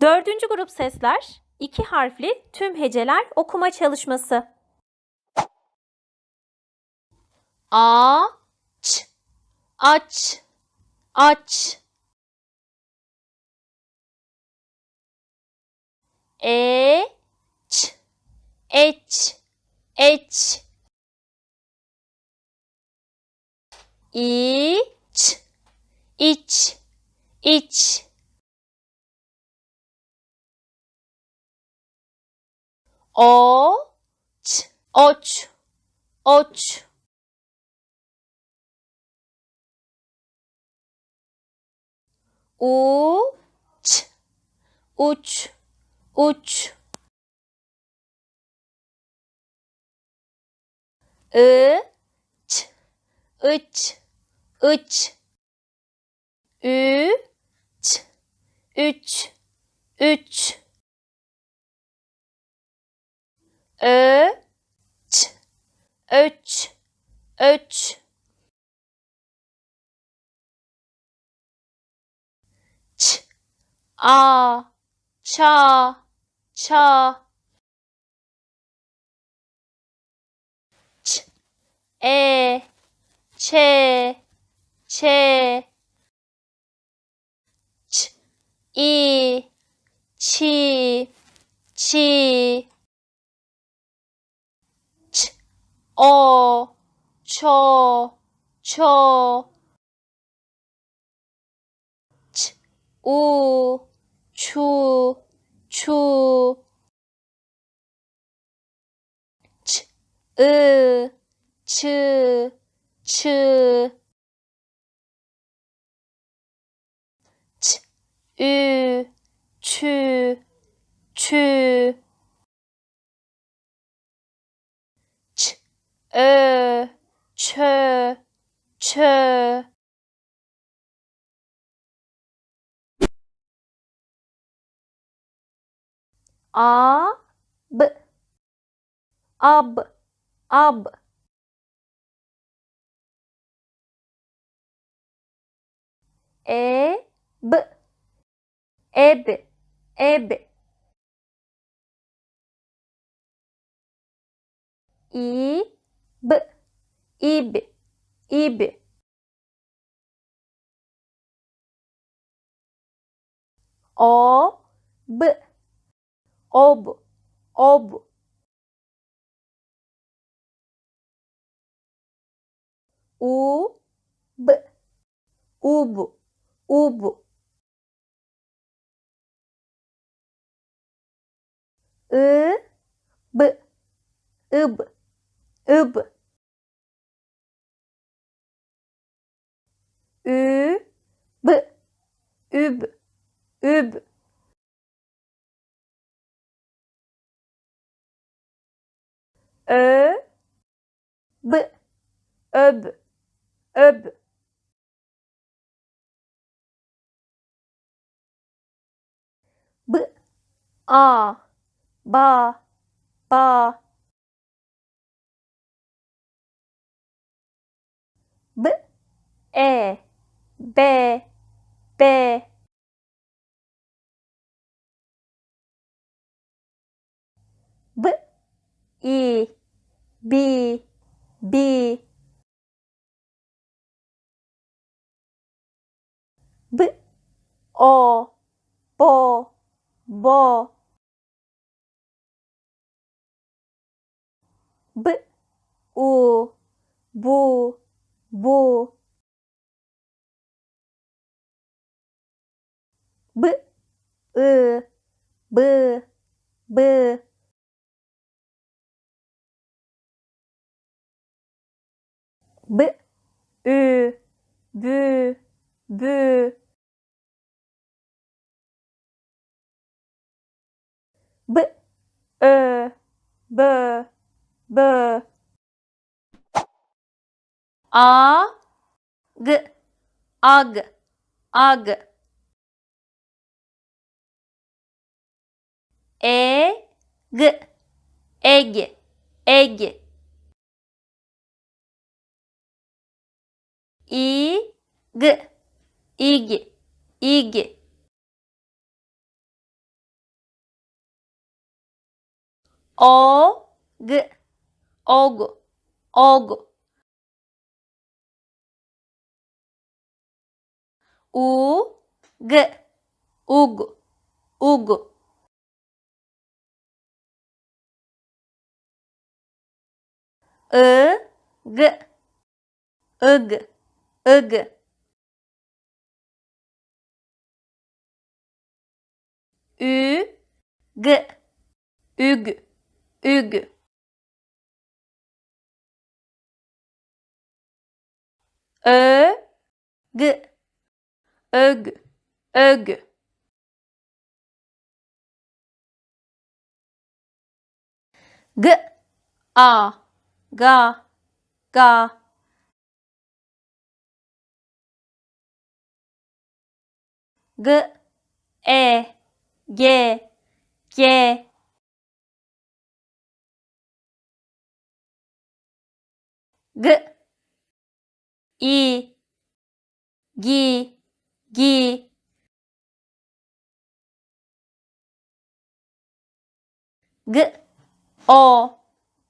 Dördüncü grup sesler, iki harfli tüm heceler okuma çalışması. A, ç, aç, aç. E, ç, eç, eç. İç, iç, iç. O, ç, oç, oç. U, ç, uç, uç. I, ç, ıç, ıç. Ü, ç, üç, üç. Ö, ç, öç, öç. Ç, a, ça, ça. Ç, e, ç, ç. Ç, i, çi, çi. Ç, o, ço, ço. Ç, u, çu, çu. Ç, ı, çı, çı. Ç, ü, çü, çü. Ö, çö, çö. A, b, ab, ab. E, b, eb, eb. Ib, ib. O, b, ob, ob. U, b, ub, ub. I, b, ıb, ıb. Ü, b, üb, üb. Ö, b, öb, öb. B, a, ba, ba. B, e, b, b. B, i, bi, bi. B, o, bo, bo. B, u, bu, bu. B, ı, bı, bı. B, ü, bü, bü. B, ö, bö, bö. A, g, ag, ag. egg, egg, egg. Ig, ig, ig. Og, og, og. U, g, ug, ug. I G Ig Ig Ü G Üg Üg Ö G Ög Ög G A Ga. Ga. G. E. G. G. G. I. Gi Gi G. O.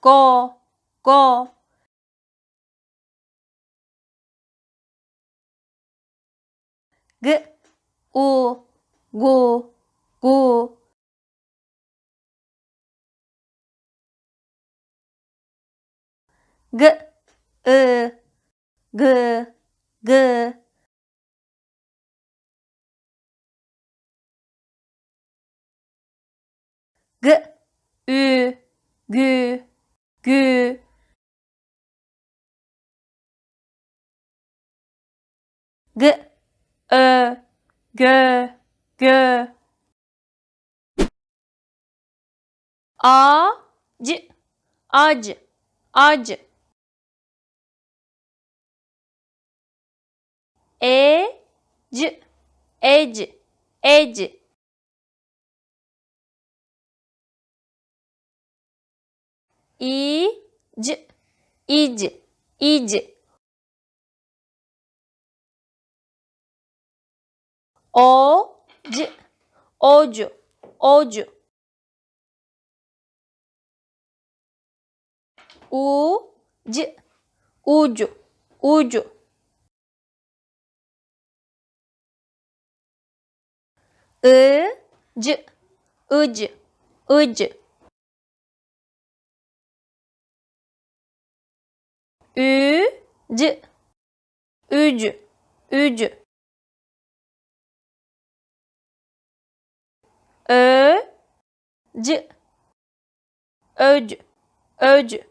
Go Go G U Gu Gu G I G G G Ü Gü Gü G Ö Gö Gö A C Ac Ac E C Ec Ec İ C İc İc O C Ocu Ocu U C Ucu Ucu I C Ic Ic Ü C Ücü Ücü Ö C Öcü Öcü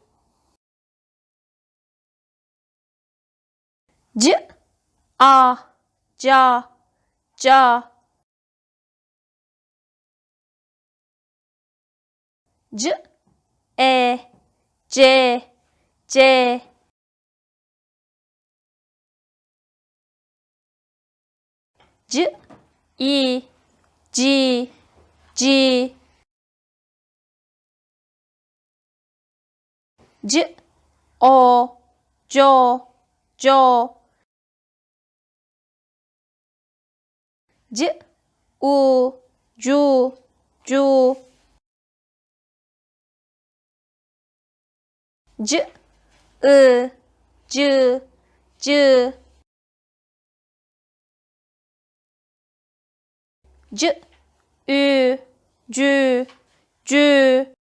C. A Ca Ca C E C C. C I G G. C O. Jo Jo C U. Cu Cu C I. C C C Ü Cü. Cü.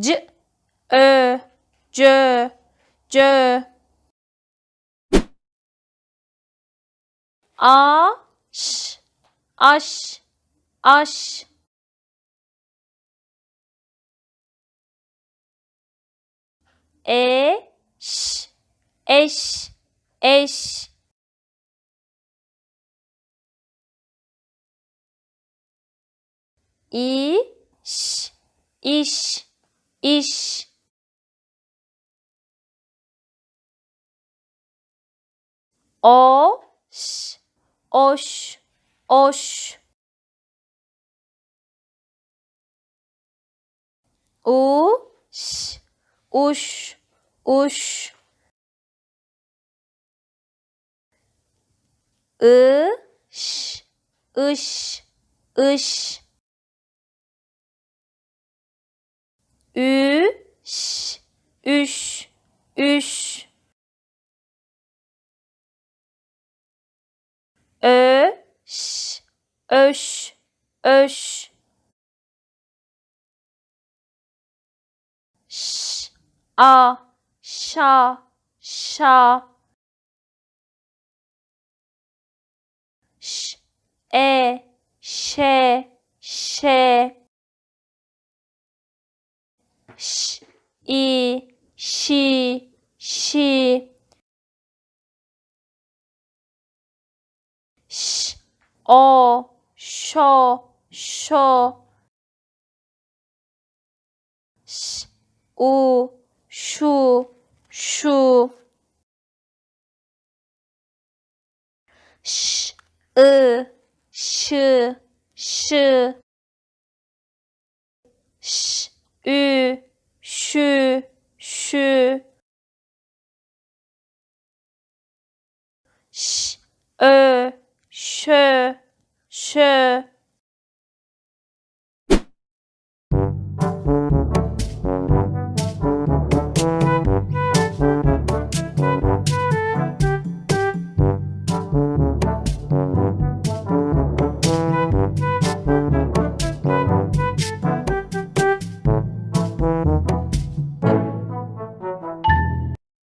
C Ö. Cö. Cö. A. Ş. Aş. Aş. E. Ş. Eş. Eş İ Ş İş İş. O Ş Oş Oş. U Ş Uş Uş. I Ş Iş ü, ş, üş, üş. Ö, ş, öş, öş. Ş, a, şa, şa. Ş, e, şe, şe. Ş, i, şi, şi. Ş, o, şo, şo. Ş, u, şu, şu. Ş, ı, şı, şı. Ş, ü, şü, şü. Ş, ö, şö, şö.